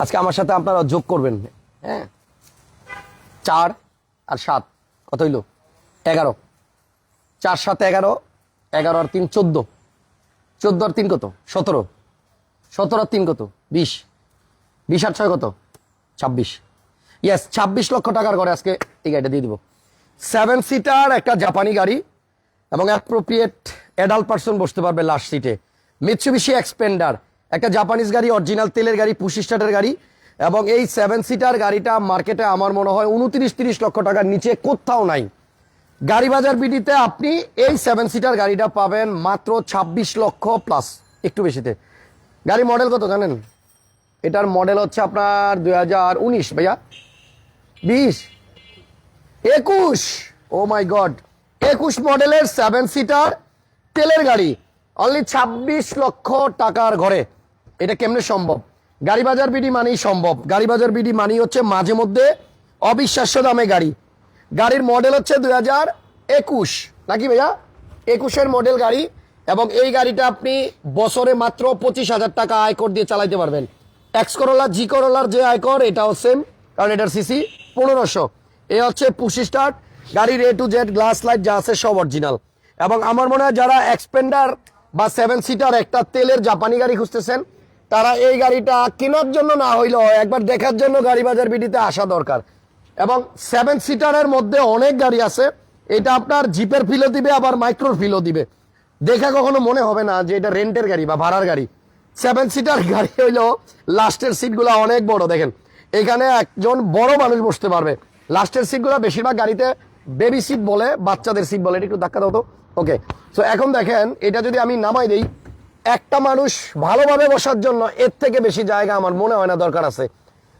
আজকে আমার সাথে আপনারা যোগ করবেন। হ্যাঁ? চার আর সাত। কত হইল? এগারো। চার, সাত, এগারো। এগারো আর তিন, চোদ্দ। চোদ্দ আর তিন কত? সতেরো। সতেরো আর তিন কত? বিশ। বিশ আর ছয় কত? ছাব্বিশ। ইয়েস ছাব্বিশ লক্ষ টাকার ঘরে আজকে এই গাড়িটা দিয়ে দিব। সেভেন সিটার একটা জাপানি গাড়ি এবং অ্যাপ্রোপ্রিয়েট অ্যাডাল্ট পার্সন বসতে পারবে লাস্ট সিটে মিৎসুবিশি এক্সপেন্ডার একটা জাপানিজ গাড়ি অরিজিনাল তেলের গাড়ি, পুশি স্টার্টের গাড়ি, এবং এই সেভেন সিটার গাড়িটা মার্কেটে আমার মনে হয় উনত্রিশ তিরিশ লক্ষ টাকার নিচে কোথাও নাই। গাড়ি বাজার বিডিতে আপনি এই সেভেন সিটার গাড়িটা পাবেন মাত্র ২৬ লক্ষ প্লাস একটু বেশিতে। গাড়ি মডেল কত জানেন? এটার মডেল হচ্ছে আপনার দুই হাজার উনিশ ভাইয়া। বিশ? একুশ? ও মাই গড একুশ মডেলের সেভেন সিটার তেলের গাড়ি অনলি ছাব্বিশ লক্ষ টাকার ঘরে। এটা কেমনে সম্ভব? গাড়ি বাজার বিডি মানেই সম্ভব। গাড়ি বাজার বিডি মানি হচ্ছে মাঝে মধ্যে অবিশ্বাস্য দামে গাড়ি। গাড়ির মডেল হচ্ছে দুই হাজার একুশ। নাকি ভাইয়া? একুশের মডেল গাড়ি এবং এই গাড়িটা আপনি বছরে মাত্র পঁচিশ হাজার টাকা আয়কর দিয়ে চালাইতে পারবেন। এক্স করোলা জি করোলার যে আয়কর এটাও সেম কারণ এটার সিসি পনেরোশো। এ হচ্ছে পুশি স্টার্ট গাড়ির A to Z glass light যা আছে সব অরিজিনাল এবং আমার মনে হয় যারা এক্সপেন্ডার বা সেভেন সিটার একটা তেলের জাপানি গাড়ি খুঁজতেছেন তারা এই গাড়িটা কেনার জন্য না হইলেও একবার দেখার জন্য গাড়ি বাজার বিডিতে আসা দরকার। এবং সেভেন সিটারের মধ্যে অনেক গাড়ি আছে, এটা আপনার জিপের ফিলও দিবে, আবার মাইক্রোর ফিলও দিবে। দেখা কখনো মনে হবে না যে এটা রেন্টের গাড়ি বা ভাড়ার গাড়ি। সেভেন সিটার গাড়ি হইল লাস্টের সিটগুলো অনেক বড়, দেখেন। এখানে একজন বড় মানুষ বসতে পারবে। লাস্টের সিটগুলো বেশিরভাগ গাড়িতে বেবি সিট বলে, বাচ্চাদের সিট বলে, এটা একটু ধাক্কা দাও তো। ওকে তো এখন দেখেন, এটা যদি আমি নামাই দেই একটা মানুষ ভালোভাবে বসার জন্য এর থেকে বেশি জায়গা আমার মনে হয় না দরকার আছে।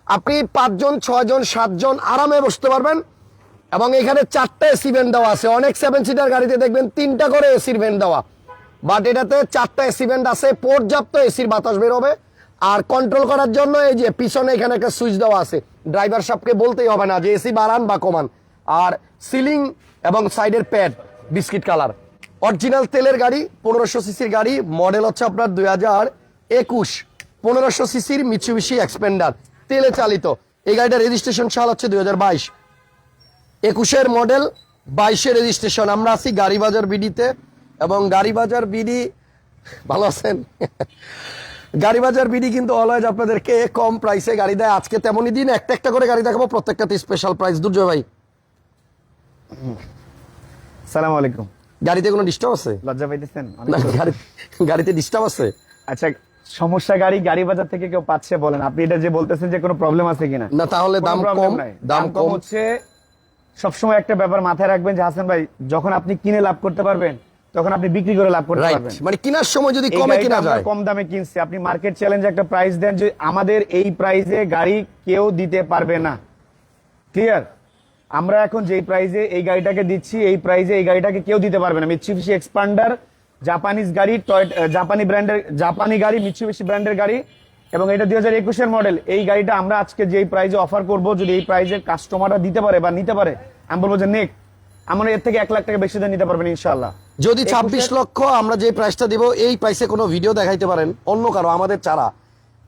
আপনি পাঁচজন, ছয়জন, সাতজন আরামে বসতে পারবেন এবং এখানে চারটা এসি ভেন্ট দেওয়া আছে। অনেক সেভেন সিটার গাড়িতে দেখবেন তিনটা করে এসির ভেন্ট দেওয়া। বাট এটাতে চারটা এসি ভেন্ট আছে, পর্যাপ্ত এসির বাতাস বের হবে আর কন্ট্রোল করার জন্য এই যে পিছনে এখানে একটা সুইচ দেওয়া আছে। ড্রাইভার সাহেবকে বলতেই হবে না যে এসি বাড়ান বা কমান। আর সিলিং এবং সাইডের প্যাড বিস্কিট কালার অরিজিনাল তেলের গাড়ি, পনেরোশো সিসির গাড়ি, মডেল হচ্ছে আপনার দুই হাজার একুশ, পনেরোশো সিসির মিচুবিশি এক্সপেন্ডার তেলে চালিত। এই গাড়িটার রেজিস্ট্রেশন সাল হচ্ছে দুই হাজার বাইশ। একুশের মডেল বাইশের রেজিস্ট্রেশন আমরা আছি গাড়ি বাজার বিডিতে এবং গাড়ি বাজার বিডি, ভালো আছেন? গাড়ি বাজার বিডি কিন্তু অলওয়েজ আপনাদেরকে কম প্রাইসে গাড়ি দেয়। আজকে তেমনই দিন, একটা একটা করে গাড়ি দেখাবো, প্রত্যেকটাতে স্পেশাল প্রাইস দুর্জয় ভাই। সালাম আলাইকুম। গাড়িতে কোনো ডিস্টার্ব আছে? লজ্জা পাইতেছেন? গাড়িতে ডিস্টার্ব আছে। আচ্ছা সমস্যা গাড়ি গাড়ি বাজার থেকে কেউ পাচ্ছে বলেন। আপনি এটা যে বলতেছেন যে কোনো প্রবলেম আছে কিনা? না তাহলে দাম কম দাম কম হচ্ছে সবসময় একটা ব্যাপার মাথায় রাখবেন যে হাসান ভাই যখন আপনি কিনে লাভ করতে পারবেন তখন আপনি বিক্রি করে লাভ করতে পারবেন। মানে কেনার সময় যদি কমে কিনা যায়। কম দামে কিনছে। আপনি মার্কেট চ্যালেঞ্জ একটা প্রাইস দেন যে আমাদের এই প্রাইসে গাড়ি কেউ দিতে পারবে না। ক্লিয়ার আমরা এখন যেই প্রাইজে এই গাড়িটাকে দিচ্ছি এই প্রাইজে এই গাড়িটাকে কেউ দিতে পারবে না। মিৎসুবিশি এক্সপান্ডার জাপানিজ গাড়ি জাপানি ব্র্যান্ডের জাপানি গাড়ি মিৎসুবিশি ব্র্যান্ডের গাড়ি এবং এটা দুই হাজার একুশের মডেল এই গাড়িটা আমরা আজকে যেই প্রাইসে অফার করব যদি এই প্রাইসে কাস্টমাররা দিতে পারে বা নিতে পারে আমি বলব যে নেক আমরা এর থেকে এক লাখ টাকা বেশি দিয়ে নিতে পারবেন ইনশাল্লাহ যদি ছাব্বিশ লক্ষ আমরা যে প্রাইসটা দিব এই প্রাইসে কোনো ভিডিও দেখাইতে পারেন অন্য কারও আমাদের ছাড়া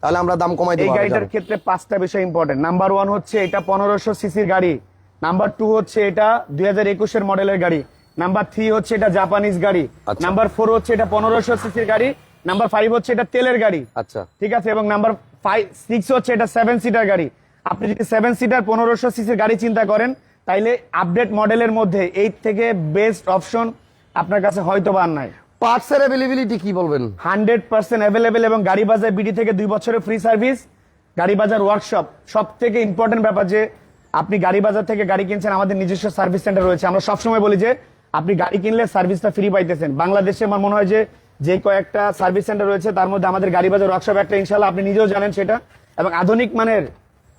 তাহলে আমরা দাম কমাই এই গাড়িটার ক্ষেত্রে পাঁচটা বিষয় ইম্পর্টেন্ট নাম্বার ওয়ান হচ্ছে এটা পনেরোশো সিসির গাড়ি। নাম্বার টু হচ্ছে এটা দুই হাজার একুশের মডেলের গাড়ি। নাম্বার থ্রি হচ্ছে এটা জাপানিজ গাড়ি। আচ্ছা। নাম্বার ফোর হচ্ছে এটা পনেরোশো সিসির গাড়ি। নাম্বার ফাইভ হচ্ছে এটা তেলের গাড়ি। আচ্ছা। ঠিক আছে? এবং নাম্বার ফাইভ সিক্স হচ্ছে এটা সেভেন সিটার গাড়ি। আপনি যদি সেভেন সিটার পনেরোশো সিসির গাড়ি চিন্তা করেন তাইলে আপডেট মডেলের মধ্যে এই থেকে বেস্ট অপশন আপনার কাছে হয়তো বা নাই। পার্টসের অ্যাভেলেবিলিটি কি বলবেন? হান্ড্রেড পার্সেন্ট অ্যাভেলেবেল এবং গাড়ি বাজার বিডি থেকে দুই বছরের ফ্রি সার্ভিস গাড়ি বাজার ওয়ার্কশপ সব থেকে ইম্পর্টেন্ট ব্যাপার যে আপনি গাড়ি বাজার থেকে গাড়ি কিনছেন আমাদের নিজস্ব সার্ভিস সেন্টার রয়েছে। আমরা সবসময় বলি যে আপনি গাড়ি কিনলে সার্ভিসটা ফ্রি পাইতেছেন। বাংলাদেশে আমার মনে হয় যে যে কয়েকটা সার্ভিস সেন্টার রয়েছে তার মধ্যে আমাদের গাড়ি বাজার ওয়ার্কশপ একটা ইনশাল্লাহ আপনি নিজেও জানেন সেটা। এবং আধুনিক মানের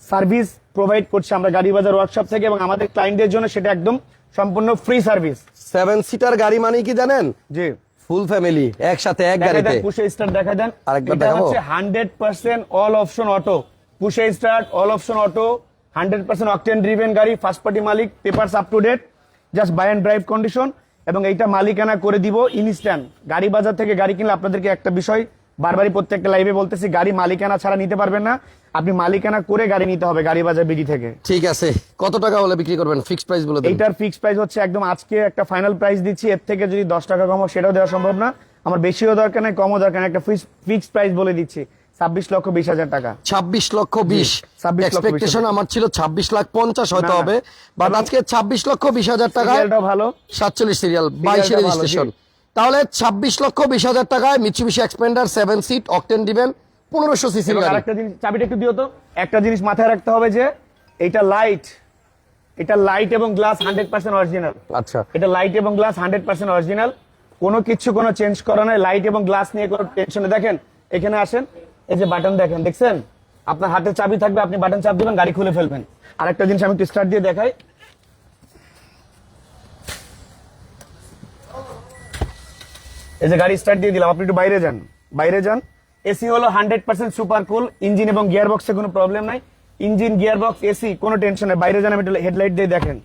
সার্ভিস প্রোভাইড করছে আমরা গাড়ি বাজার ওয়ার্কশপ থেকে এবং আমাদের ক্লায়েন্টদের জন্য সেটা একদম সম্পূর্ণ ফ্রি সার্ভিস সেভেন সিটার গাড়ি মানে কি জানেন? জি। ফুল ফ্যামিলি একসাথে এক গাড়িতে। দেন পুশে স্টার্ট দেখা দেন। আরেকবার দেখাবো? হচ্ছে hundred percent all option auto পুশে start all option auto hundred percent octane driven গাড়ি first party Malik papers up to date just buy and drive condition এবং এইটা মালিকানা করে দিব ইনস্ট্যান্ট গাড়ি বাজার থেকে গাড়ি কিনলে আপনাদেরকে একটা বিষয় বারবারই প্রত্যেকটা লাইভে বলতেছি গাড়ি মালিকানা ছাড়া নিতে পারবেন না। আপনি মালিকানা করে গাড়ি নিতে হবে গাড়ি বাজার বিডি থেকে। ঠিক আছে। কত টাকা হলে বিক্রি করবেন? ফিক্সড প্রাইস বলে এইটার ফিক্স প্রাইস হচ্ছে একদম আজকে একটা ফাইনাল প্রাইস দিচ্ছি এর থেকে যদি দশ টাকা কমো সেটাও দেওয়া সম্ভব না। আমার বেশিও দরকার নেই কমও দরকার নেই একটা ফিক্স প্রাইস বলে দিচ্ছি। ছাব্বিশ লক্ষ বিশ হাজার টাকা। ছাব্বিশ লক্ষ বিশ। এক্সপেকটেশন আমার ছিল ছাব্বিশ লাখ পঞ্চাশ হয়তো। হবে। বাট আজকে ছাব্বিশ লক্ষ বিশ হাজার সিরিয়ালটাও ভালো। সাতচল্লিশ সিরিয়াল বাইশের রেজিস্ট্রেশন তাহলে ছাব্বিশ লক্ষ বিশ হাজার টাকায় Mitsubishi Xpander seven seat octane দিবেন পনেরোশো গাড়ি। আরেকটা জিনিস চাবিটা একটু দিও তো। একটা জিনিস মাথায় রাখতে হবে যে এটা লাইট এটা লাইট এবং গ্লাস হান্ড্রেড পার্সেন্ট অরিজিনাল আচ্ছা। এটা লাইট এবং গ্লাস হান্ড্রেড পার্সেন্ট অরিজিনাল কোনো কিছু কোনো চেঞ্জ করা নাই। লাইট এবং গ্লাস নিয়ে কোনো টেনশন দেখেন এখানে আসেন। এই যে বাটন দেখেন, দেখছেন? আপনার হাতে চাবি থাকবে, আপনি বাটন চাপ দিবেন, গাড়ি খুলে ফেলবেন। আরেকটা জিনিস আমি একটু স্টার্ট দিয়ে দেখাই। এই যে গাড়ি স্টার্ট দিয়ে দিলাম, আপনি একটু বাইরে যান। বাইরে যান। এসি হলো hundred percent super cool engine এবং গিয়ার বক্সে কোনো প্রবলেম নাই। ইঞ্জিন গিয়ার বক্স এসি, কোনো টেনশন নেই। বাইরে যান, আমি হেডলাইট দিয়ে দেখেন।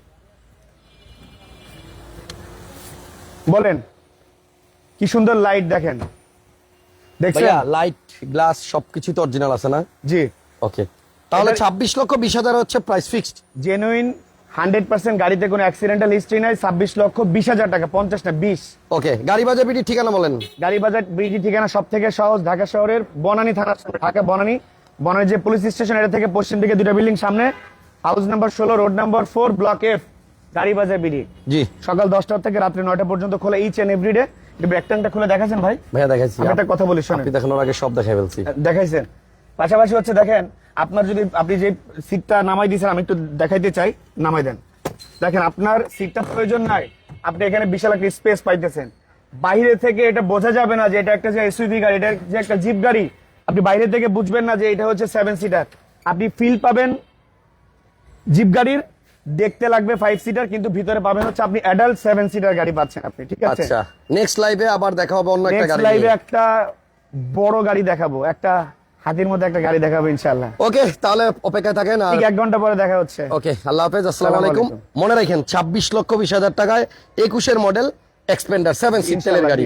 বলেন, কি সুন্দর লাইট দেখেন। দেখছেন? লাইট গ্লাস সবকিছু তো অরিজিনাল আছে না? জি। ওকে তাহলে এটার- ছাব্বিশ লক্ষ বিশ হাজার হচ্ছে price fixed genuine hundred percent গাড়িতে কোনো অ্যাক্সিডেন্টাল হিস্ট্রি নাই ছাব্বিশ লক্ষ বিশ হাজার টাকা পঞ্চাশ না বিশ। ওকে গাড়ি বাজার বিডি ঠিকানা বলেন। গাড়ি বাজার ব্রিজি ঠিকানা সব থেকে সহজ ঢাকা শহরের বনানী থানা ঢাকা বনানী। বনানী যে পুলিশ স্টেশন এটা থেকে পশ্চিম দিকে দুটা বিল্ডিং সামনে। হাউস নাম্বার ষোলো road number four block F Gari Bazar BD. জি। সকাল দশটা থেকে রাত্রি নয়টা পর্যন্ত খোলা ইচ এন্ড এভরিডে ব্যাকটাংটা খুলে দেখাচ্ছেন ভাই? ভাইয়া দেখাইছি। আমি একটা কথা বলি শোনেন। আপনি দেখানোর আগে সব দেখাই ফেলছি। দেখাইছেন। পাশাপাশি হচ্ছে দেখেন আপনার যদি আপনি যে সিটটা নামাই দিয়েছেন আমি একটু দেখাইতে চাই নামাই দেন। দেখেন আপনার সিটটা প্রয়োজন নাই। আপনি এখানে বিশাল একটা স্পেস পাইতেছেন। বাইরে থেকে এটা বোঝা যাবে না যে এটা একটা যে এসইভি গাড়ি এটা যে একটা জিপ গাড়ি। আপনি বাইরে থেকে বুঝবেন না যে এটা হচ্ছে সেভেন সিটার আপনি ফিল পাবেন জিপ গাড়ির দেখতে লাগবে ফাইভ সিটার কিন্তু ভিতরে পাবেন হচ্ছে আপনি অ্যাডাল্ট সেভেন সিটার গাড়ি পাচ্ছেন আপনি ঠিক আছে? আচ্ছা নেক্সট লাইভে আবার দেখা হবে অন্য একটা গাড়ি লাইভে একটা বড় গাড়ি দেখাবো একটা হাতির মধ্যে একটা গাড়ি দেখাবো ইনশাল্লাহ ওকে তাহলে অপেক্ষায় থাকেন আর ঠিক এক ঘণ্টা পরে দেখা হচ্ছে। ওকে আল্লাহ হাফেজ আসসালামু আলাইকুম। মনে রাখেন ছাব্বিশ লক্ষ বিশ হাজার টাকায় একুশের মডেল এক্সপেন্ডার সেভেন সিট তেলের গাড়ি।